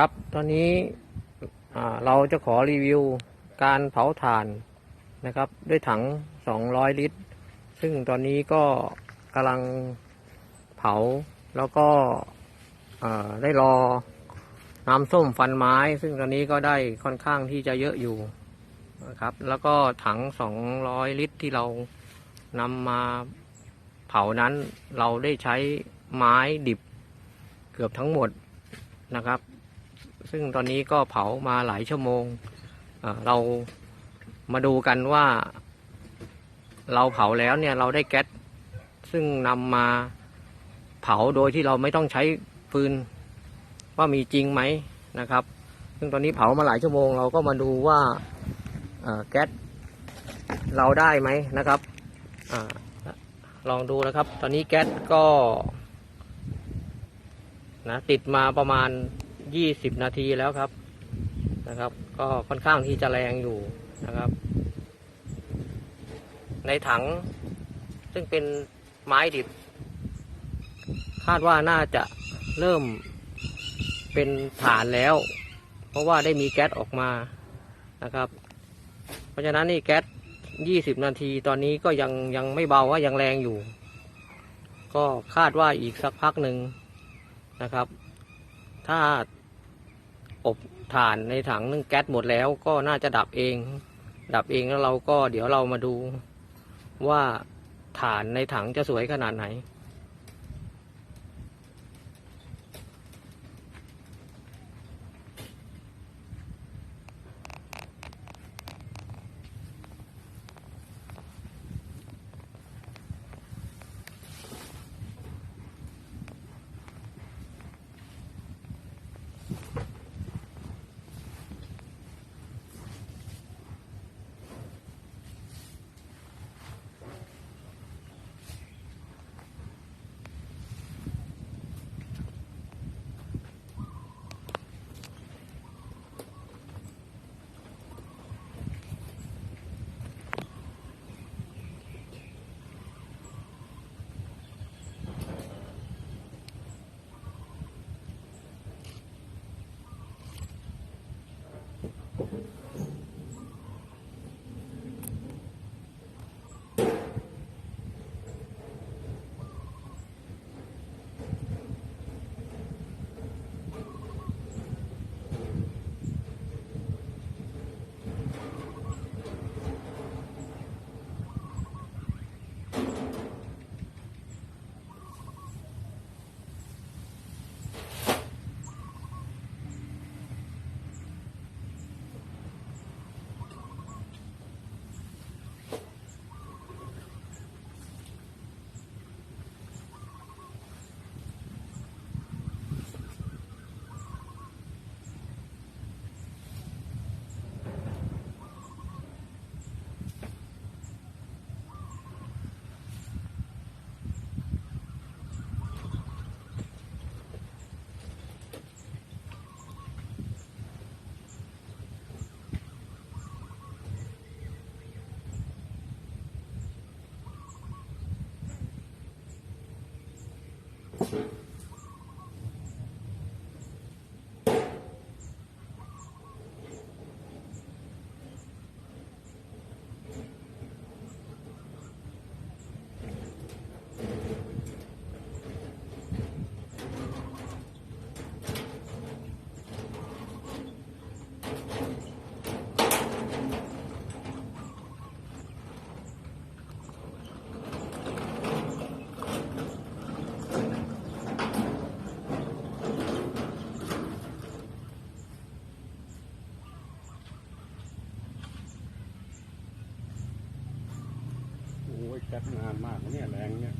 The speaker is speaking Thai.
ครับ ตอนนี้เราจะขอรีวิวการเผาถ่านนะครับ ด้วยถัง 200 ลิตร ซึ่งตอนนี้ก็กำลังเผาแล้วก็ได้รอน้ำส้มฟันไม้ ซึ่งตอนนี้ก็ได้ค่อนข้างที่จะเยอะอยู่นะครับ แล้วก็ถัง 200 ลิตรที่เรานำมาเผานั้นเราได้ใช้ไม้ดิบเกือบทั้งหมดนะครับ ซึ่งตอนนี้ก็เผามาหลายชั่วโมงเรามาดูกันว่า เราเผาแล้วเนี่ยเราได้แก๊สซึ่งนำมาเผาโดยที่เราไม่ต้องใช้ฟืนว่ามีจริงไหมนะครับ ซึ่งตอนนี้เผามาหลายชั่วโมง เราก็มาดูว่าแก๊สเราได้ไหมนะครับอลองดูนะครับ ตอนนี้แก๊สก็นะติดมาประมาณ 20นาทีแล้วครับนะครับ ก็ค่อนข้างที่จะแรงอยู่นะครับ ในถังซึ่งเป็นไม้ดิบ คาดว่าน่าจะเริ่มเป็นฐานแล้ว เพราะว่าได้มีแก๊สออกมานะครับ เพราะฉะนั้นนี่แก๊ส20นาทีตอนนี้ก็ยังยังไม่เบาว่ายังแรงอยู่ ก็คาดว่าอีกสักพักหนึ่งนะครับ ถ้า อบถ่านในถังนึ่งแก๊สหมดแล้วก็น่าจะดับเอง ดับเองแล้วเราก็เดี๋ยวเรามาดูว่าถ่านในถังจะสวยขนาดไหน โอ้ย จัดงานมากเนี่ยแรงเนี่ย